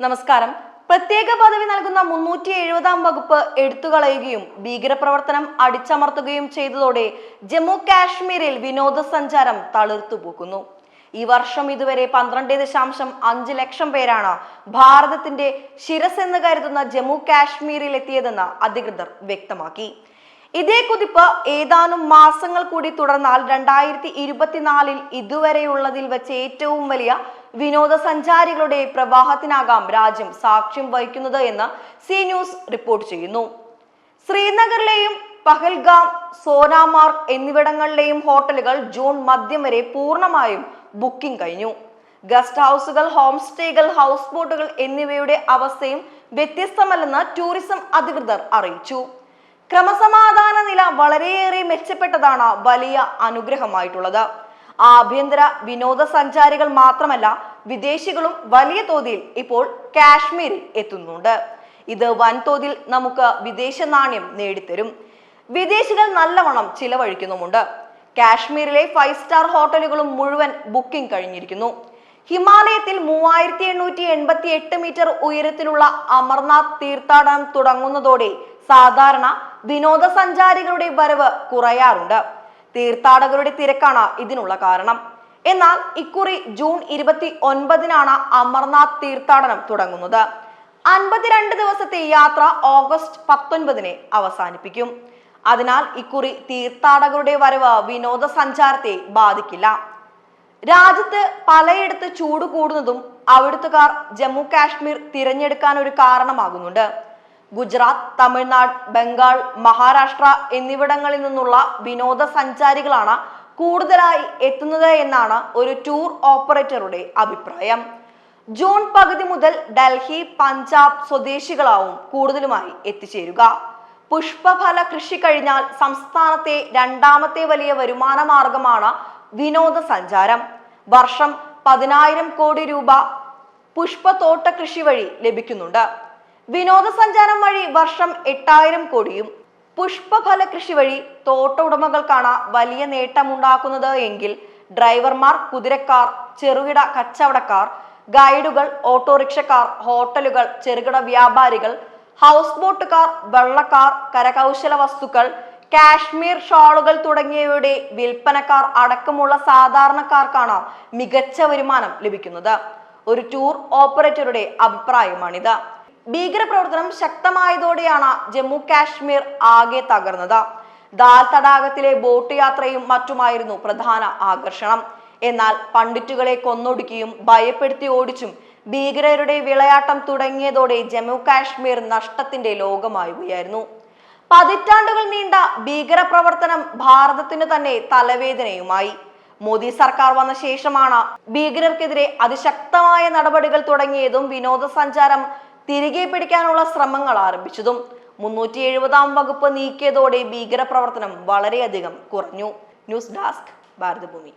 നമസ്കാരം. പ്രത്യേക പദവി നൽകുന്ന മുന്നൂറ്റി എഴുപതാം വകുപ്പ് എടുത്തുകളയുകയും ഭീകരപ്രവർത്തനം അടിച്ചമർത്തുകയും ചെയ്തതോടെ ജമ്മു കാശ്മീരിൽ വിനോദസഞ്ചാരം തളിർത്തുപോക്കുന്നു ഈ വർഷം ഇതുവരെ പന്ത്രണ്ട് ദശാംശം അഞ്ച് ലക്ഷം പേരാണ് ഭാരതത്തിന്റെ ശിരസ് എന്ന് കരുതുന്ന ജമ്മു കാശ്മീരിൽ എത്തിയതെന്ന് അധികൃതർ വ്യക്തമാക്കി. ഇതേ കുതിപ്പ് ഏതാനും മാസങ്ങൾ കൂടി തുടർന്നാൽ രണ്ടായിരത്തി ഇരുപത്തിനാലിൽ ഇതുവരെയുള്ളതിൽ വെച്ച് ഏറ്റവും വലിയ വിനോദസഞ്ചാരികളുടെ പ്രവാഹത്തിനാകാം രാജ്യം സാക്ഷ്യം വഹിക്കുന്നത് എന്ന് സി ന്യൂസ് റിപ്പോർട്ട് ചെയ്യുന്നു. ശ്രീനഗറിലെയും പഹൽഗാം സോനാമാർഗ് എന്നിവിടങ്ങളിലെയും ഹോട്ടലുകൾ ജൂൺ മധ്യം വരെ പൂർണമായും ബുക്കിംഗ് കഴിഞ്ഞു. ഗസ്റ്റ് ഹൗസുകൾ ഹോം സ്റ്റേകൾ ഹൗസ് ബോട്ടുകൾ എന്നിവയുടെ അവസ്ഥയും വ്യത്യസ്തമല്ലെന്ന് ടൂറിസം അധികൃതർ അറിയിച്ചു. ക്രമസമാധാന നില വളരെയേറെ മെച്ചപ്പെട്ടതാണ് വലിയ അനുഗ്രഹമായിട്ടുള്ളത്. ആഭ്യന്തര വിനോദസഞ്ചാരികൾ മാത്രമല്ല വിദേശികളും വലിയ തോതിൽ ഇപ്പോൾ കാശ്മീരിൽ എത്തുന്നുണ്ട്. ഇത് വൻതോതിൽ നമുക്ക് വിദേശ നാണ്യം നേടിത്തരും. വിദേശികൾ നല്ലവണ്ണം ചിലവഴിക്കുന്നുമുണ്ട്. കാശ്മീരിലെ ഫൈവ് സ്റ്റാർ ഹോട്ടലുകളും മുഴുവൻ ബുക്കിംഗ് കഴിഞ്ഞിരിക്കുന്നു. ഹിമാലയത്തിൽ മൂവായിരത്തി എണ്ണൂറ്റി എൺപത്തി എട്ട് മീറ്റർ ഉയരത്തിലുള്ള അമർനാഥ് തീർത്ഥാടനം തുടങ്ങുന്നതോടെ സാധാരണ വിനോദസഞ്ചാരികളുടെ വരവ് കുറയാറുണ്ട്. തീർത്ഥാടകരുടെ തിരക്കാണ് ഇതിനുള്ള കാരണം. എന്നാൽ ഇക്കുറി ജൂൺ ഇരുപത്തി ഒൻപതിനാണ് അമർനാഥ് തീർത്ഥാടനം തുടങ്ങുന്നത്. അൻപത്തിരണ്ട് ദിവസത്തെ യാത്ര ഓഗസ്റ്റ് പത്തൊൻപതിന് അവസാനിപ്പിക്കും. അതിനാൽ ഇക്കുറി തീർത്ഥാടകരുടെ വരവ് വിനോദസഞ്ചാരത്തെ ബാധിക്കില്ല. രാജ്യത്ത് പലയിടത്ത് ചൂട് കൂടുന്നതും അവിടുത്തുകാർ ജമ്മു കാശ്മീർ തിരഞ്ഞെടുക്കാൻ ഒരു കാരണമാകുന്നുണ്ട്. ഗുജറാത്ത് തമിഴ്നാട് ബംഗാൾ മഹാരാഷ്ട്ര എന്നിവിടങ്ങളിൽ നിന്നുള്ള വിനോദസഞ്ചാരികളാണ് കൂടുതലായി എത്തുന്നത് എന്നാണ് ഒരു ടൂർ ഓപ്പറേറ്ററുടെ അഭിപ്രായം. ജൂൺ പകുതി മുതൽ ഡൽഹി പഞ്ചാബ് സ്വദേശികളാവും കൂടുതലുമായി എത്തിച്ചേരുക. പുഷ്പഫല കൃഷി കഴിഞ്ഞാൽ സംസ്ഥാനത്തെ രണ്ടാമത്തെ വലിയ വരുമാന മാർഗമാണ് വിനോദസഞ്ചാരം. വർഷം പതിനായിരം കോടി രൂപ പുഷ്പത്തോട്ട കൃഷി വഴി ലഭിക്കുന്നുണ്ട്. വിനോദസഞ്ചാരം വഴി വർഷം എട്ടായിരം കോടിയും പുഷ്പഫല കൃഷി വഴി തോട്ട ഉടമകൾക്കാണ് വലിയ നേട്ടമുണ്ടാക്കുന്നത് എങ്കിൽ ഡ്രൈവർമാർ കുതിരക്കാർ ചെറുകിട കച്ചവടക്കാർ ഗൈഡുകൾ ഓട്ടോറിക്ഷക്കാർ ഹോട്ടലുകൾ ചെറുകിട വ്യാപാരികൾ ഹൗസ് ബോട്ടുകാർ വെള്ളക്കാർ കരകൗശല വസ്തുക്കൾ കാശ്മീർ ഷാളുകൾ തുടങ്ങിയവയുടെ വിൽപ്പനക്കാർ അടക്കമുള്ള സാധാരണക്കാർക്കാണ് മികച്ച വരുമാനം ലഭിക്കുന്നത്. ഒരു ടൂർ ഓപ്പറേറ്ററുടെ അഭിപ്രായമാണിത്. ഭീകരപ്രവർത്തനം ശക്തമായതോടെയാണ് ജമ്മു കാശ്മീർ ആകെ തകർന്നത്. ദാൽ തടാകത്തിലെ ബോട്ട് യാത്രയും മറ്റുമായിരുന്നു പ്രധാന ആകർഷണം. എന്നാൽ പണ്ഡിറ്റുകളെ കൊന്നൊടുക്കിയും ഭയപ്പെടുത്തി ഓടിച്ചും ഭീകരരുടെ വിളയാട്ടം തുടങ്ങിയതോടെ ജമ്മു കാശ്മീർ നഷ്ടത്തിന്റെ ലോകമാവുകയായിരുന്നു പതിറ്റാണ്ടുകൾ നീണ്ട ഭീകരപ്രവർത്തനം ഭാരതത്തിന് തന്നെ തലവേദനയുമായി. മോദി സർക്കാർ വന്ന ശേഷമാണ് ഭീകരർക്കെതിരെ അതിശക്തമായ നടപടികൾ തുടങ്ങിയതും വിനോദസഞ്ചാരം തിരികെ പിടിക്കാനുള്ള ശ്രമങ്ങൾ ആരംഭിച്ചതും മുന്നൂറ്റി എഴുപതാം വകുപ്പ് നീക്കിയതോടെ ഭീകരപ്രവർത്തനം വളരെയധികം കുറഞ്ഞു. News desk Bharatabhumi.